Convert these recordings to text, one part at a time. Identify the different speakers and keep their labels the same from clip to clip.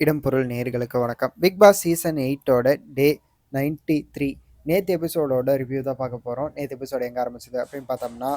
Speaker 1: இடம்பொருள் நேர்களுக்கு வணக்கம். பிக் பாஸ் சீசன் எயிட்டோட டே நைன்டி த்ரீ நேற்று எபிசோடோட ரிவ்யூ தான் பார்க்க போகிறோம் நேற்று எபிசோடு எங்கே ஆரம்பிச்சது அப்படின்னு பார்த்தோம்னா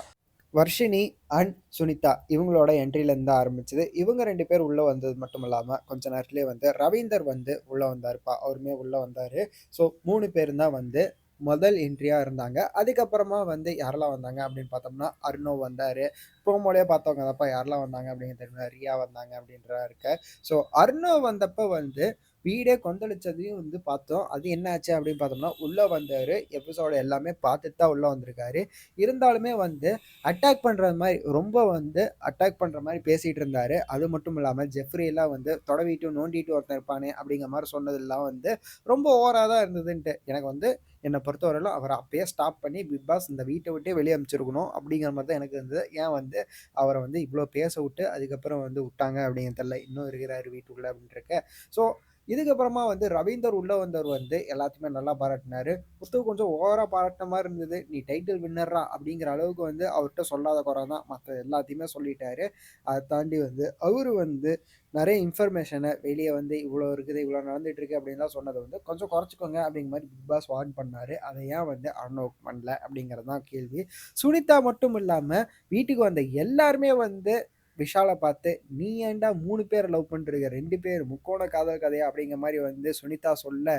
Speaker 1: வர்ஷினி அண்ட் சுனிதா இவங்களோட என்ட்ரிலேருந்து ஆரம்பிச்சது. இவங்க ரெண்டு பேர் உள்ளே வந்தது மட்டும் இல்லாமல் கொஞ்ச நேரத்துலேயே வந்து ரவீந்தர் வந்து உள்ளே வந்தாருப்பா அவருமே உள்ளே வந்தார். ஸோ மூணு பேர் தான் வந்து முதல் என்ட்ரியாக இருந்தாங்க. அதுக்கப்புறமா வந்து யாரெல்லாம் வந்தாங்க அப்படின்னு பார்த்தோம்னா அருணோ வந்தார். ப்ரோமோலேயே பார்த்தவங்க தான்ப்பா யாரெல்லாம் வந்தாங்க அப்படின்னு தெரியல ரியா வந்தாங்க அப்படின்றா இருக்க ஸோ அருணோ வந்தப்போ வந்து வீடே கொந்தளிச்சதையும் வந்து பார்த்தோம். அது என்ன ஆச்சு அப்படின்னு பார்த்தோம்னா உள்ளே வந்தார் எபிசோடு எல்லாமே பார்த்துட்டு தான் உள்ளே வந்திருக்காரு. இருந்தாலுமே வந்து அட்டாக் பண்ணுற மாதிரி ரொம்ப வந்து அட்டாக் பண்ணுற மாதிரி பேசிகிட்டு இருந்தார். அது மட்டும் இல்லாமல் ஜெஃப்ரியெல்லாம் வந்து தொடவிட்டு நோண்டிட்டு ஒருத்தன் இருப்பானே அப்படிங்கிற மாதிரி சொன்னதெல்லாம் வந்து ரொம்ப ஓவராக தான் இருந்ததுன்ட்டு. எனக்கு வந்து என்னை பொறுத்தவரையிலும் அவரை அப்பயே ஸ்டாப் பண்ணி பிக் பாஸ் இந்த வீட்டை விட்டே வெளியே அமைச்சிருக்கணும் அப்படிங்கிற மாதிரி தான் எனக்கு இருந்தது. ஏன் வந்து அவரை வந்து இவ்வளோ பேச விட்டு அதுக்கப்புறம் வந்து விட்டாங்க அப்படிங்கிறது இன்னும் இருக்கிறாரு வீட்டுக்குள்ளே அப்படின்ட்டு ஸோ இதுக்கப்புறமா வந்து ரவீந்தர் உள்ள வந்தவர் வந்து எல்லாத்தையுமே நல்லா பாராட்டினாரு. புத்தகம் கொஞ்சம் ஓவரா பாராட்டின மாதிரி இருந்தது. நீ டைட்டில் வின்னர்ரா அப்படிங்கிற அளவுக்கு வந்து அவர்கிட்ட சொல்லாத குறை தான் மற்ற எல்லாத்தையுமே சொல்லிட்டாரு. அதை தாண்டி வந்து அவரு வந்து நிறைய இன்ஃபர்மேஷனை வெளியே வந்து இவ்வளோ இருக்குது இவ்வளோ நடந்துட்டு இருக்கு அப்படின்லாம் சொன்னதை வந்து கொஞ்சம் குறைச்சிக்கோங்க அப்படிங்கிற மாதிரி பிக் பாஸ் வார்ன் பண்ணாரு. அதை ஏன் வந்து அர்ணவ் பண்ணல அப்படிங்கிறது தான் கேள்வி. சுனிதா மட்டும் இல்லாமல் வீட்டுக்கு வந்த எல்லாருமே வந்து விஷாலை பார்த்து நீ ஏன்டா மூணு பேர் லவ் பண்ணிருக்க ரெண்டு பேர் முக்கோண காதல் கதையா? அப்படிங்கிற மாதிரி வந்து சுனிதா சொல்ல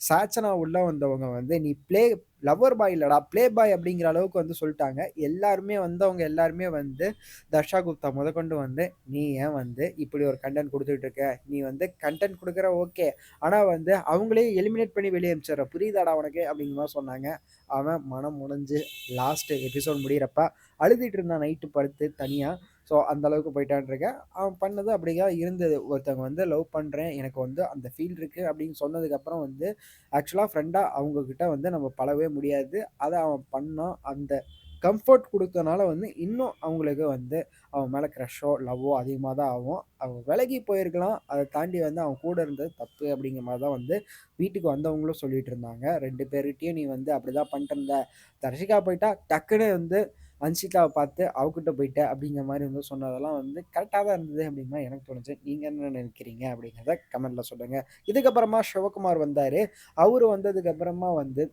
Speaker 1: சாச்சனா உள்ள வந்தவங்க வந்து நீ ப்ளே லவர் பாய் இல்லடா ப்ளே பாய் அப்படிங்கிற அளவுக்கு வந்து சொல்லிட்டாங்க. எல்லாருமே வந்தவங்க எல்லாருமே வந்து தர்ஷா குப்தா முதற்கொண்டு வந்து நீ ஏன் வந்து இப்படி ஒரு கண்டென்ட் கொடுத்துட்டு இருக்க? நீ வந்து கண்டென்ட் கொடுக்குற ஓகே ஆனால் வந்து அவங்களே எலிமினேட் பண்ணி வெளியே அமிச்சிடுற புரியுதாடா உனக்கு? அப்படிங்கிற மாதிரி சொன்னாங்க. அவன் மனம் முடிஞ்சு லாஸ்ட் எபிசோட் முடிகிறப்ப அழுதுட்டு இருந்தான் நைட்டு படுத்து தனியாக ஸோ அந்த அளவுக்கு போயிட்டான்ருக்கேன் அவன் பண்ணது அப்படிதான் இருந்தது. ஒருத்தவங்க வந்து லவ் பண்ணுறேன் எனக்கு வந்து அந்த ஃபீல் இருக்குது அப்படின்னு சொன்னதுக்கப்புறம் வந்து ஆக்சுவலாக ஃப்ரெண்டாக அவங்கக்கிட்ட வந்து நம்ம பழகவே முடியாது. அதை அவன் பண்ணான் அந்த கம்ஃபர்ட் கொடுத்தனால வந்து இன்னும் அவங்களுக்கு வந்து அவன் மேலே க்ரஷோ லவ்வோ அதிகமாக தான் ஆகும். அவன் விலகி போயிருக்கலாம். அதை தாண்டி வந்து அவன் கூட இருந்தது தப்பு அப்படிங்கிற மாதிரி தான் வந்து வீட்டுக்கு வந்தவங்களும் சொல்லிட்டு இருந்தாங்க. ரெண்டு பேர்கிட்டையும் நீ வந்து அப்படி தான் பண்ணிட்டு இருந்த. தர்ஷிகா போயிட்டா டக்குன்னு வந்து அன்ஷிகாவை பார்த்து அவகிட்ட போயிட்ட அப்படிங்கிற மாதிரி வந்து சொன்னதெல்லாம் வந்து கரெக்டாக தான் இருந்தது அப்படிங்கிற எனக்கு தோணுச்சு. நீங்கள் என்ன நினைக்கிறீங்க அப்படிங்கிறத கமெண்ட்டில் சொல்லுங்கள் இதுக்கப்புறமா சிவகுமார் வந்தார். அவர் வந்ததுக்கப்புறமா வந்து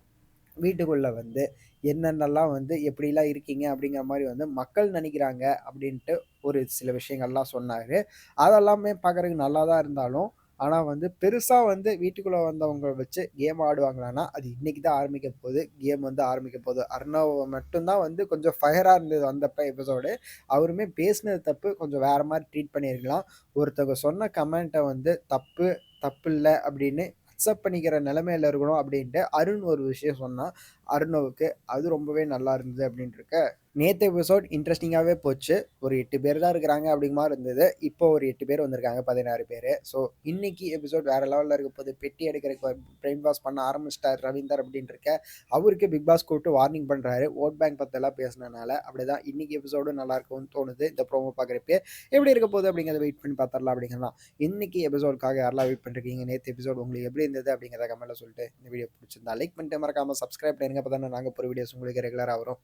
Speaker 1: வீட்டுக்குள்ளே வந்து என்னென்னலாம் வந்து எப்படிலாம் இருக்கீங்க அப்படிங்கிற மாதிரி வந்து மக்கள் நினைக்கிறாங்க அப்படின்ட்டு ஒரு சில விஷயங்கள்லாம் சொன்னார். அதெல்லாமே பார்க்குறதுக்கு நல்லா தான் இருந்தாலும் ஆனால் வந்து பெருசாக வந்து வீட்டுக்குள்ளே வந்தவங்க வச்சு கேம் ஆடுவாங்களான்னா அது இன்னைக்கு தான் ஆரம்பிக்க போகுது. கேம் வந்து ஆரம்பிக்க போகுது. அர்ணவ் மட்டும்தான் வந்து கொஞ்சம் ஃபயராக இருந்தது வந்தப்போ எபிசோடு அவருமே பேசினது தப்பு. கொஞ்சம் வேறு மாதிரி ட்ரீட் பண்ணியிருக்கலாம். ஒருத்தவங்க சொன்ன கமெண்ட்டை வந்து தப்பு தப்பு இல்லை அப்படின்னு அக்செப்ட் பண்ணிக்கிற நிலைமையில இருக்கணும் அப்படின்ட்டு அருண் ஒரு விஷயம் சொன்னால் அருணவுக்கு அது ரொம்பவே நல்லா இருந்தது அப்படின்ட்டு இருக்க நேற்று எபிசோட் இன்ட்ரெஸ்டிங்காகவே போச்சு. ஒரு எட்டு பேர் தான் இருக்கிறாங்க அப்படிங்கிற மாதிரி இருந்தது. இப்போ ஒரு எட்டு பேர் வந்திருக்காங்க பதினாறு பேர். ஸோ இன்னைக்கு எபிசோட் வேறு லெவலில் இருக்க போது பெட்டி எடுக்கிற பிரெயின் வாஷ் பண்ண ஆரம்பிச்சிட்டார் ரவீந்தர் அப்படின்ட்டு இருக்க அவருக்கு பிக் பாஸ் கூப்பிட்டு வார்னிங் பண்ணுறாரு ஓட் பேங்க் பற்றெல்லாம் பேசினனால அப்படி தான் இன்னைக்கு எபிசோடும் நல்லா இருக்கும்னு தோணுது. இந்த ப்ரோமோ பார்க்குறப்பே எப்படி இருக்க போகுது அப்படிங்கிறத வெயிட் பண்ணி பார்த்துடலாம் அப்படிங்கலாம் இன்னைக்கு எபிசோடுக்காக யாரெல்லாம் வெயிட் பண்ணிருக்கீங்க? நேற்று எபிசோட் உங்களுக்கு எப்படி இருந்தது அப்படிங்கிறத கமெண்ட்டில் சொல்லிட்டு இந்த வீடியோ பிடிச்சிருந்தா லைக் பண்ணிட்டு மறக்காமல் சப்ஸ்கிரைப் பண்ணுங்க அப்போ தானே நாங்கள் போகிற வீடியோஸ் உங்களுக்கு ரெகுலராக வரும்.